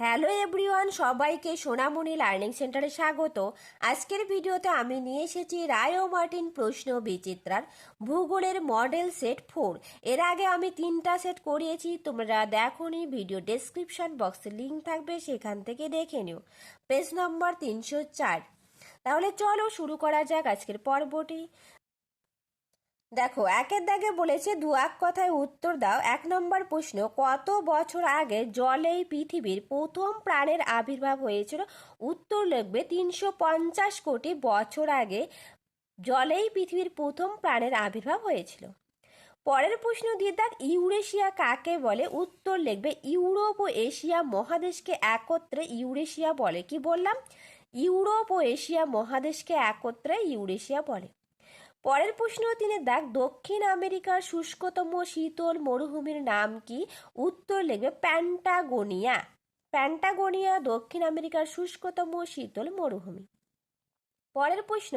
Hello everyone, সবাইকে সোনামণি learning সেন্টারে স্বাগত। আজকের ভিডিওতে আমি নিয়ে এসেছি রায় মার্টিন প্রশ্ন বিচিত্রার ভূগোলের মডেল সেট ফোর। এর আগে আমি তিনটা সেট করিয়েছি, তোমরা দেখো নি ভিডিও ডেসক্রিপশন বক্সে লিঙ্ক থাকবে, সেখান থেকে দেখে নিও। পেজ নম্বর তিনশো চার। তাহলে চলো শুরু করা যাক আজকের পর্বটি। দেখো, একের দাগে বলেছে, দু এক কথায় উত্তর দাও। এক নম্বর প্রশ্ন, কত বছর আগে জলেই পৃথিবীর প্রথম প্রাণের আবির্ভাব হয়েছিল? উত্তর লিখবে, তিনশো পঞ্চাশ কোটি বছর আগে জলেই পৃথিবীর প্রথম প্রাণের আবির্ভাব হয়েছিল। পরের প্রশ্ন দিয়ে দেখ, ইউরেশিয়া কাকে বলে? উত্তর লিখবে, ইউরোপ ও এশিয়া মহাদেশকে একত্রে ইউরেশিয়া বলে। কি বললাম? ইউরোপ ও এশিয়া মহাদেশকে একত্রে ইউরেশিয়া বলে। পরের প্রশ্ন তিনি দেখ, দক্ষিণ আমেরিকার শুষ্কতম শীতল মরুভূমির নাম কি? উত্তর লিখবে প্যান্টাগোনিয়া। প্যান্টাগোনিয়া দক্ষিণ আমেরিকার শুষ্কতম শীতল মরুভূমি। পরের প্রশ্ন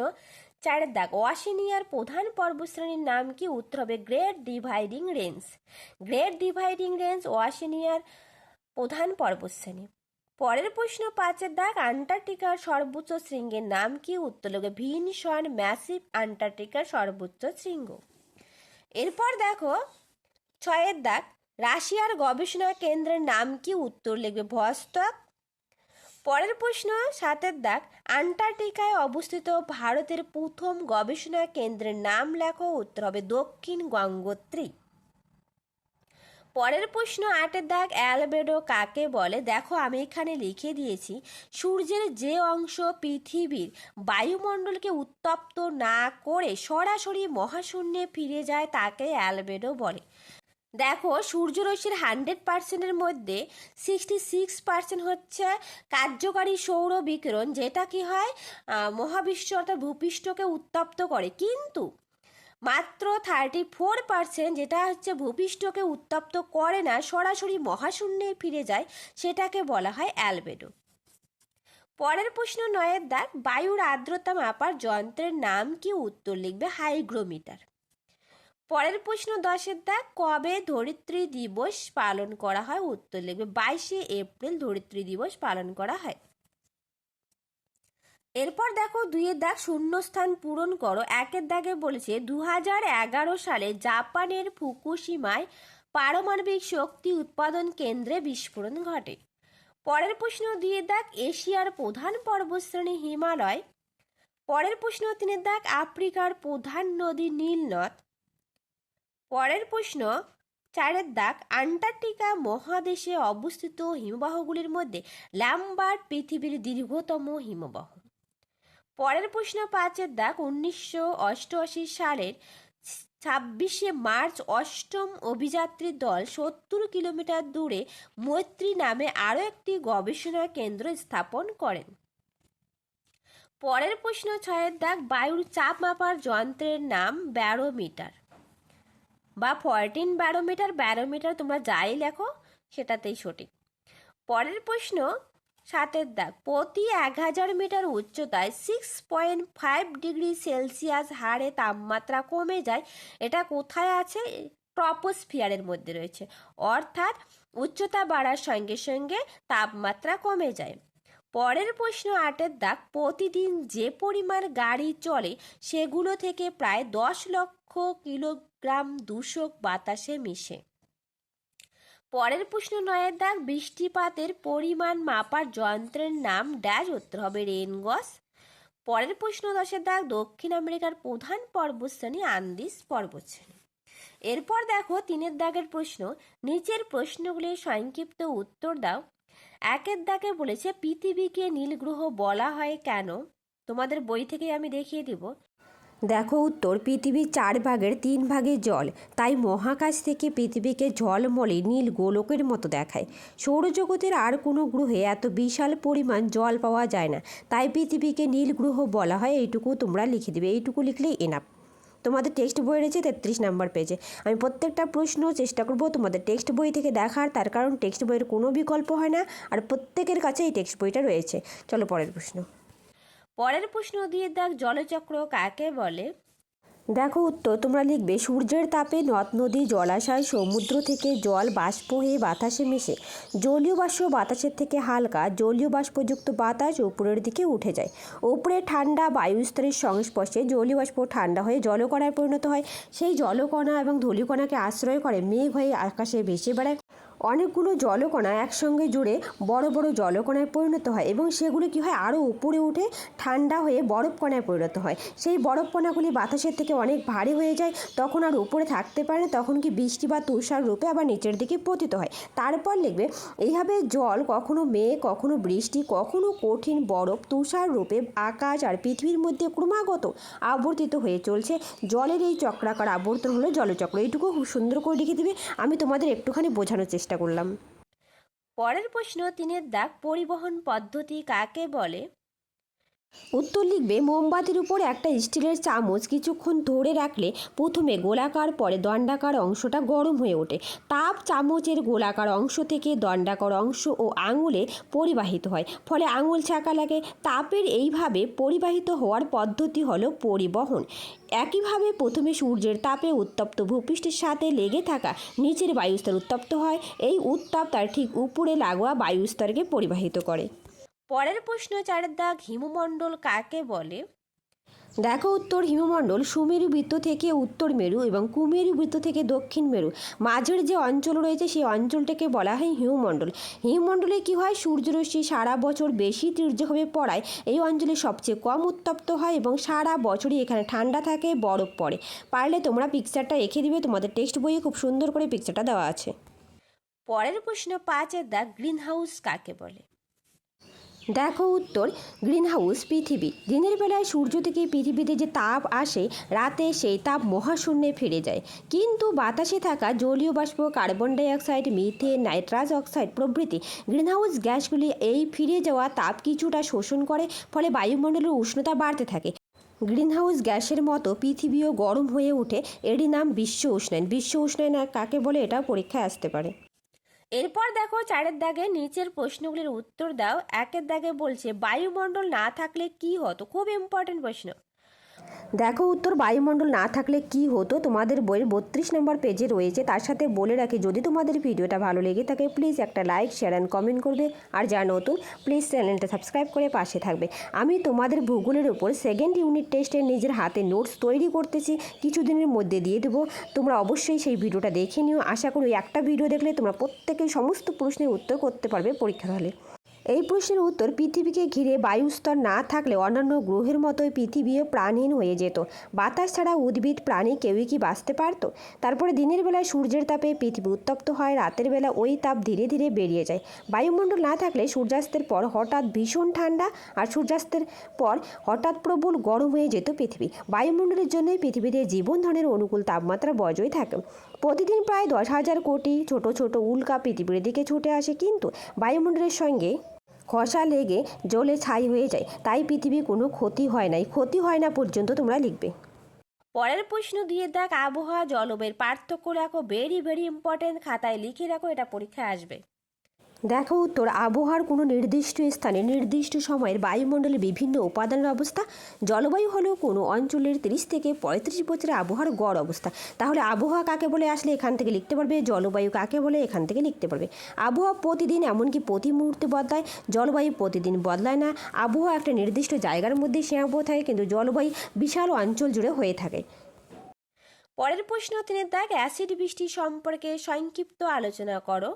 চারের দাগ ওয়াশিনিয়ার প্রধান পর্বশ্রেণীর নাম কি? উত্তর হবে great dividing range. Great dividing range ওয়াশিনিয়ার প্রধান পর্বতশ্রেণী। পরের প্রশ্ন পাঁচের দাগ আন্টার্কটিকার সর্বোচ্চ শৃঙ্গের নাম কি? উত্তর লোকে ভিনসন ম্যাসিভ আন্টার্কটিকার সর্বোচ্চ শৃঙ্গ। এরপর দেখো, ছয়ের দাগ, রাশিয়ার গবেষণা কেন্দ্রের নাম কি? উত্তর লিখবে, ভস্তক। পরের প্রশ্ন, সাতের দাগ, আন্টার্কটিকায় অবস্থিত ভারতের প্রথম গবেষণা কেন্দ্রের নাম লেখো, উত্তর হবে দক্ষিণ গঙ্গোত্রী। পরের প্রশ্ন আটের দাগ অ্যালবেডো কাকে বলে? দেখো, আমি এখানে লিখে দিয়েছি, সূর্যের যে অংশ পৃথিবীর বায়ুমণ্ডলকে উত্তপ্ত না করে সরাসরি মহাশূন্যে ফিরে যায় তাকে অ্যালবেডো বলে। দেখো, সূর্যরশ্মির হান্ড্রেড পার্সেন্টের মধ্যে সিক্সটি সিক্স পার্সেন্ট হচ্ছে কার্যকারী সৌর বিকিরণ যেটা কি হয়? মহাবিশ্ব অর্থাৎ ভূপৃষ্ঠকে উত্তপ্ত করে। কিন্তু মাত্র থার্টি ফোর পার্সেন্ট যেটা হচ্ছে ভূপৃষ্ঠকে উত্তপ্ত করে না, সরাসরি মহাশূন্যে ফিরে যায়, সেটাকে বলা হয় অ্যালবেডো পরের প্রশ্ন নয়ের দাগ বায়ুর আর্দ্রতা মাপার যন্ত্রের নাম কি? উত্তর লিখবে হাইগ্রোমিটার। পরের প্রশ্ন দশের দাগ কবে ধরিত্রী দিবস পালন করা হয়? উত্তর লিখবে বাইশে এপ্রিল, ধরিত্রী দিবস পালন করা হয়। এরপর দেখো দুইয়ের দাগ শূন্যস্থান পূরণ করো। একের দাগে বলেছে দু সালে জাপানের ফুকুশিমায় পারমাণবিক শক্তি উৎপাদন কেন্দ্রে বিস্ফোরণ ঘটে। পরের প্রশ্ন দিয়ে দাগ এশিয়ার প্রধান পর্বতশ্রেণী হিমালয়। পরের প্রশ্ন, তিনের দাগ আফ্রিকার প্রধান নদী নীলনদ। পরের প্রশ্ন, চারের দাগ আন্টার্কটিকা মহাদেশে অবস্থিত হিমবাহগুলির মধ্যে ল্যাম্বার্ট পৃথিবীর দীর্ঘতম হিমবাহ। পরের প্রশ্ন পাঁচের দাগ উনিশশো অষ্টআশি সালের ছাব্বিশে মার্চ অষ্টম অভিযাত্রী দল সত্তর কিলোমিটার দূরে মৈত্রী নামে আরও একটি গবেষণা কেন্দ্র স্থাপন করেন। পরের প্রশ্ন ছয়ের দাগ বায়ুর চাপ মাপার যন্ত্রের নাম ব্যারোমিটার। বা ফরটিন ব্যারোমিটার ব্যারোমিটার তোমরা যাই লেখো সেটাতেই সঠিক। পরের প্রশ্ন সাতের দাগ। প্রতি এক হাজার মিটার উচ্চতায় six point five degree Celsius হারে তাপমাত্রা কমে যায়। এটা কোথায় আছে? ট্রপোস্ফিয়ারের মধ্যে রয়েছে। অর্থাৎ উচ্চতা বাড়ার সঙ্গে সঙ্গে তাপমাত্রা কমে যায়। পরের প্রশ্ন আটের দাগ। প্রতিদিন যে পরিমাণ গাড়ি চলে, সেগুলো থেকে প্রায় দশ লক্ষ কিলোগ্রাম দূষক বাতাসে মিশে। পরের প্রশ্ন, নয়ের দাগ বৃষ্টিপাতের পরিমাণ মাপার যন্ত্রের নাম ড্যাশ উত্তর হবে রেনগস। পরের প্রশ্ন, দশের দাগ দক্ষিণ আমেরিকার প্রধান পর্বতশ্রেণী আন্দিস পর্বতশ্রেণী। এরপর দেখো তিনের দাগের প্রশ্ন, নিচের প্রশ্নগুলির সংক্ষিপ্ত উত্তর দাও। একের দাগে বলেছে, পৃথিবীকে নীলগ্রহ বলা হয় কেন? তোমাদের বই থেকে আমি দেখিয়ে দিব। দেখো উত্তর, পৃথিবীর চার ভাগের তিন ভাগে জল। তাই মহাকাশ থেকে পৃথিবীকে ঝলমলে নীল গোলকের মতো দেখায়। সৌরজগতের আর কোনো গ্রহে এত বিশাল পরিমাণ জল পাওয়া যায় না। তাই পৃথিবীকে নীল গ্রহ বলা হয়। এইটুকু তোমরা লিখে দেবে। এইটুকু লিখলেই এনাফ তোমাদের টেক্সট বই রয়েছে তেত্রিশ নাম্বার পেজে আমি প্রত্যেকটা প্রশ্ন চেষ্টা করব তোমাদের টেক্সট বই থেকে দেখার। তার কারণ টেক্সট বইয়ের কোনো বিকল্প হয় না। আর প্রত্যেকের কাছে এই টেক্সট বইটা রয়েছে। চলো পরের প্রশ্ন। পরের প্রশ্ন দিয়ে দাগ জলচক্র কাকে বলে? দেখো উত্তর, তোমরা লিখবে, সূর্যের তাপে নদ, নদী, জলাশয়, সমুদ্র থেকে জল, বাষ্প হয়ে বাতাসে মিশে। জলীয় বাষ্প বাতাসের থেকে হালকা, জলীয় বাষ্পযুক্ত বাতাস উপরের দিকে উঠে যায়। উপরে ঠান্ডা বায়ুস্তরের সংস্পর্শে জলীয় বাষ্প ঠান্ডা হয়ে জলকণায় পরিণত হয়। সেই জলকণা এবং ধূলিকণাকে আশ্রয় করে মেঘ হয়ে আকাশে ভেসে বেড়ায়। অনেকগুলো জলকণা একসঙ্গে জুড়ে বড় বড় জলকণায় পরিণত হয় এবং সেগুলো কী হয়? আরও উপরে উঠে ঠান্ডা হয়ে বরফ কণায় পরিণত হয়। সেই বরফ কণাগুলি বাতাসের থেকে অনেক ভারী হয়ে যায়, তখন আর উপরে থাকতে পারে না, তখন কি বৃষ্টি বা তুষার রূপে আবার নিচের দিকে পতিত হয়। তারপর লিখবে, এইভাবে জল কখনো মেঘ, কখনো বৃষ্টি, কখনো কঠিন বরফ, তুষার রূপে আকাশ আর পৃথিবীর মধ্যে ক্রমাগত আবর্তিত হয়ে চলছে। জলের এই চক্রাকার আবর্তন হলো জলচক্র। এইটুকু খুব সুন্দর করে লিখে দিবে। আমি তোমাদের একটুখানি বোঝানোর চেষ্টা করলাম। পরের প্রশ্ন তিনের দাগ পরিবহন পদ্ধতি কাকে বলে? উত্তর লিখবে, মোমবাতির উপর একটা স্টিলের চামচ কিছুক্ষণ ধরে রাখলে প্রথমে গোলাকার, পরে দণ্ডাকার অংশটা গরম হয়ে ওঠে। তাপ চামচের গোলাকার অংশ থেকে দণ্ডাকার অংশ ও আঙুলে পরিবাহিত হয়, ফলে আঙুল ছাকা লাগে। তাপের এইভাবে পরিবাহিত হওয়ার পদ্ধতি হলো পরিবহন। একইভাবে প্রথমে সূর্যের তাপে উত্তপ্ত ভূপৃষ্ঠের সাথে লেগে থাকা নিচের বায়ুস্তর উত্তপ্ত হয়। এই উত্তাপ তার ঠিক উপরে লাগোয়া বায়ুস্তরকে পরিবাহিত করে। পরের প্রশ্ন চারের দাগ হিমমণ্ডল কাকে বলে? দেখো উত্তর হিমমণ্ডল সুমেরু বৃত্ত থেকে উত্তর মেরু এবং কুমেরু বৃত্ত থেকে দক্ষিণ মেরু। মাঝের যে অঞ্চল রয়েছে সেই অঞ্চলটাকে বলা হয় হিমমণ্ডল। হিমমণ্ডলে কী হয়? সূর্যরশ্মি সারা বছর বেশি তীর্যভাবে পড়ায়। এই অঞ্চলে সবচেয়ে কম উত্তপ্ত হয় এবং সারা বছরই এখানে ঠান্ডা থাকে, বরফ পড়ে। পারলে তোমরা পিকচারটা রেখে দিবে, তোমাদের টেক্সট বইয়ে খুব সুন্দর করে পিকচারটা দেওয়া আছে। পরের প্রশ্ন পাঁচের দাগ গ্রিন হাউস কাকে বলে? দেখো উত্তর, গ্রিনহাউস, পৃথিবী। দিনের বেলায় সূর্য থেকে পৃথিবীতে যে তাপ আসে, রাতে সেই তাপ মহাশূন্যে ফিরে যায়। কিন্তু বাতাসে থাকা জলীয় বাষ্প, carbon dioxide, methane, nitrous oxide প্রভৃতি গ্রিনহাউস গ্যাসগুলি এই ফিরে যাওয়া তাপ কিছুটা শোষণ করে, ফলে বায়ুমণ্ডলের উষ্ণতা বাড়তে থাকে। গ্রিনহাউস গ্যাসের মতো পৃথিবীও গরম হয়ে ওঠে, এরই নাম বিশ্ব উষ্ণায়ন। বিশ্ব উষ্ণায়ন কাকে বলে এটা পরীক্ষায় আসতে পারে। এরপর দেখো চারের দাগে নিচের প্রশ্নগুলির উত্তর দাও। একের দাগে বলছে, বায়ুমণ্ডল না থাকলে কি হতো? খুব ইম্পর্টেন্ট প্রশ্ন। দেখো উত্তর বায়ুমণ্ডল না থাকলে কি হতো? তোমাদের বইয়ের বত্রিশ নম্বর পেজে রয়েছে। তার সাথে বলে রাখি, যদি তোমাদের ভিডিওটা ভালো লেগে থাকে প্লিজ একটা লাইক শেয়ার অ্যান্ড কমেন্ট করবে। আর যারা নতুন প্লিজ চ্যানেলটা সাবস্ক্রাইব করে পাশে থাকবে। আমি তোমাদের ভূগোলের উপর সেকেন্ড ইউনিট টেস্টের নিজের হাতে নোটস তৈরি করতেছি। কিছুদিনের মধ্যে দিয়ে দেবো। তোমরা অবশ্যই সেই ভিডিওটা দেখে নিও। আশা করি একটা ভিডিও দেখলে তোমরা প্রত্যেকেই সমস্ত প্রশ্নের উত্তর করতে পারবে পরীক্ষার হলে। এই প্রশ্নের উত্তর পৃথিবীকে ঘিরে বায়ুস্তর না থাকলে অন্যান্য গ্রহের মতোই পৃথিবীও প্রাণহীন হয়ে যেত। বাতাস ছাড়া উদ্ভিদ, প্রাণী কেউই কি বাঁচতে পারতো? তারপরে দিনের বেলায় সূর্যের তাপে পৃথিবী উত্তপ্ত হয়, রাতের বেলা ওই তাপ ধীরে ধীরে বেরিয়ে যায়। বায়ুমণ্ডল না থাকলে সূর্যাস্তের পর হঠাৎ ভীষণ ঠান্ডা আর সূর্যাস্তের পর হঠাৎ প্রবল গরম হয়ে যেত পৃথিবী। বায়ুমণ্ডলের জন্যই পৃথিবীতে জীবন ধারণের অনুকূল তাপমাত্রা বজায় থাকে। প্রতিদিন প্রায় দশ হাজার কোটি ছোট ছোট উল্কা পৃথিবীর দিকে ছুটে আসে, কিন্তু বায়ুমণ্ডলের সঙ্গে ঘষা লেগে জলে ছাই হয়ে যায়। তাই পৃথিবীর কোনো ক্ষতি হয় নাই। ক্ষতি হয় না পর্যন্ত তোমরা লিখবে। পরের প্রশ্ন দিয়ে দেখ, আবহাওয়া জলবায়ুর পার্থক্য রাখো। ভেরি ভেরি ইম্পর্টেন্ট খাতায় লিখে রাখো, এটা পরীক্ষায় আসবে। দেখো উত্তর আবহাওয়ার কোনো নির্দিষ্ট স্থানে, নির্দিষ্ট সময়ের বায়ুমণ্ডলে বিভিন্ন উপাদানের অবস্থা জলবায়ু হলো কোনো অঞ্চলের তিরিশ থেকে পঁয়ত্রিশ বছরের আবহাওয়ার গড় অবস্থা। তাহলে আবহাওয়া কাকে বলে আসলে এখান থেকে লিখতে পারবে? জলবায়ু কাকে বলে এখান থেকে লিখতে পারবে? আবহাওয়া প্রতিদিন এমনকি প্রতি মুহূর্তে বদলায়? জলবায়ু প্রতিদিন বদলায় না। আবহাওয়া একটা নির্দিষ্ট জায়গার মধ্যে সীমাবদ্ধ থাকে, কিন্তু জলবায়ু বিশাল অঞ্চল জুড়ে হয়ে থাকে। পরের প্রশ্ন তিনি দেখ অ্যাসিড বৃষ্টি সম্পর্কে সংক্ষিপ্ত আলোচনা করো।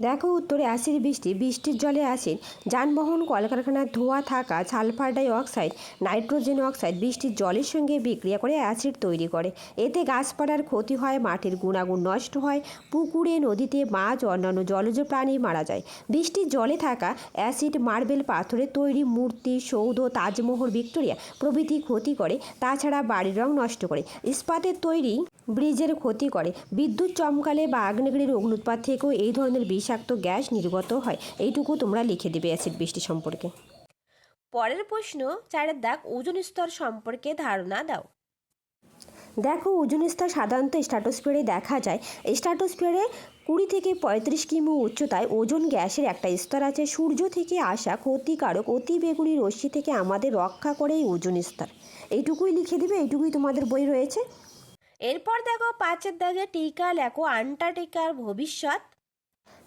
দেখো উত্তরে অ্যাসিড বৃষ্টি, বৃষ্টির জলে অ্যাসিড, যানবাহন, কলকারখানার ধোঁয়া থাকা, sulphur dioxide nitrogen oxide বৃষ্টির জলের সঙ্গে বিক্রিয়া করে অ্যাসিড তৈরি করে। এতে গাছপালার ক্ষতি হয়, মাটির গুণাগুণ নষ্ট হয়, পুকুরে, নদীতে, মাছ, অন্যান্য জলজ প্রাণী মারা যায়। বৃষ্টির জলে থাকা অ্যাসিড মার্বেল পাথরের তৈরি মূর্তি, সৌধ, তাজমহল, ভিক্টোরিয়া প্রভৃতি ক্ষতি করে, তাছাড়া বাড়ির রং নষ্ট করে। ইস্পাতের তৈরি ব্রিজের ক্ষতি করে। বিদ্যুৎ চমকালে বা আগ্নেয়গিরির অগ্নুৎপাত থেকেও এই ধরনের বিষাক্ত গ্যাস নির্গত হয়। এইটুকু তোমরা লিখে দেবে অ্যাসিড বৃষ্টি সম্পর্কে। পরের প্রশ্ন চারের দাগ ওজন স্তর সম্পর্কে ধারণা দাও। দেখো, ওজন স্তর সাধারণত স্ট্রাটোস্ফিয়ারে দেখা যায়। স্ট্রাটোস্ফিয়ারে কুড়ি থেকে পঁয়ত্রিশ কিমি উচ্চতায় ওজন গ্যাসের একটা স্তর আছে। সূর্য থেকে আসা ক্ষতিকারক অতিবেগুনি রশ্মি থেকে আমাদের রক্ষা করে এই ওজন স্তর। এইটুকুই লিখে দিবে, এইটুকুই তোমাদের বই রয়েছে। এরপর দেখো, পাঁচের দাগে টিকা লেখো, আন্টার্কটিকার ভবিষ্যৎ।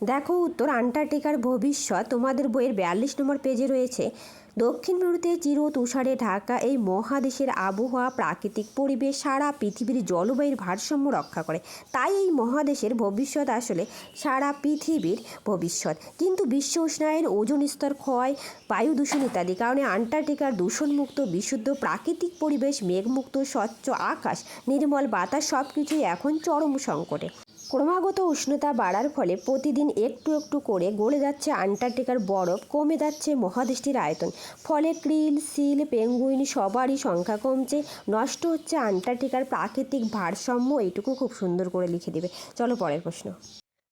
দেখো উত্তর, আন্টার্কটিকার ভবিষ্যৎ তোমাদের বইয়ের বিয়াল্লিশ নম্বর পেজে রয়েছে। দক্ষিণ মেরুতে চির তুষারে ঢাকা, এই মহাদেশের আবহাওয়া, প্রাকৃতিক পরিবেশ, সারা পৃথিবীর জলবায়ুর ভারসাম্য রক্ষা করে। তাই এই মহাদেশের ভবিষ্যৎ আসলে সারা পৃথিবীর ভবিষ্যৎ। কিন্তু বিশ্ব উষ্ণায়ন, ওজন স্তর ক্ষয়, বায়ু দূষণ ইত্যাদি কারণে আন্টার্কটিকার দূষণমুক্ত, বিশুদ্ধ, প্রাকৃতিক পরিবেশ, মেঘমুক্ত, স্বচ্ছ আকাশ, নির্মল বাতাস সব কিছুই এখন চরম সংকটে। ক্রমাগত উষ্ণতা বাড়ার ফলে প্রতিদিন একটু একটু করে গড়ে যাচ্ছে আন্টার্কটিকার বরফ, কমে যাচ্ছে মহাদেশটির আয়তন। ফলে ক্রিল, সিল, পেঙ্গুইন সবারই সংখ্যা কমছে। নষ্ট হচ্ছে আন্টার্কটিকার প্রাকৃতিক ভারসাম্য, এইটুকু খুব সুন্দর করে লিখে দেবে। চলো পরের প্রশ্ন।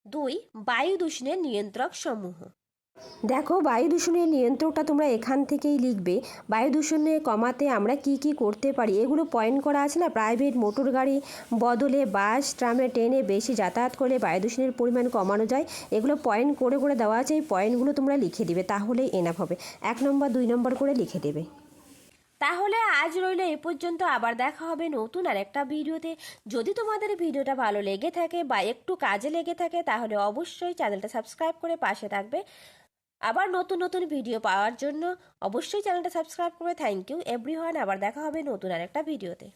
দুই, বায়ু দূষণের নিয়ন্ত্রক সমূহ। দেখো, বায়ু দূষণের নিয়ন্ত্রকটা তোমরা এখান থেকেই লিখবে। বায়ু দূষণে কমাতে আমরা কি কি করতে পারি? এগুলো পয়েন্ট করা আছে না? প্রাইভেট মোটর গাড়ি বদলে বাস ট্রামে ট্রেনে বেশি যাতায়াত করলে বায়ু দূষণের পরিমাণ কমানো যায়। এগুলো পয়েন্ট করে করে দেওয়া আছে। এই পয়েন্টগুলো তোমরা লিখে দিবে তাহলেই এনাফ হবে। এক নম্বর, দুই নম্বর করে লিখে দেবে। তাহলে আজ রইল এ পর্যন্ত। আবার দেখা হবে নতুন আর একটা ভিডিওতে। যদি তোমাদের ভিডিওটা ভালো লেগে থাকে বা একটু কাজে লেগে থাকে, তাহলে অবশ্যই চ্যানেলটা সাবস্ক্রাইব করে পাশে থাকবে। আবার নতুন নতুন ভিডিও পাওয়ার জন্য অবশ্যই চ্যানেলটা সাবস্ক্রাইব করে থ্যাংক ইউ এভরিওয়ান আবার দেখা হবে নতুন আর একটা ভিডিওতে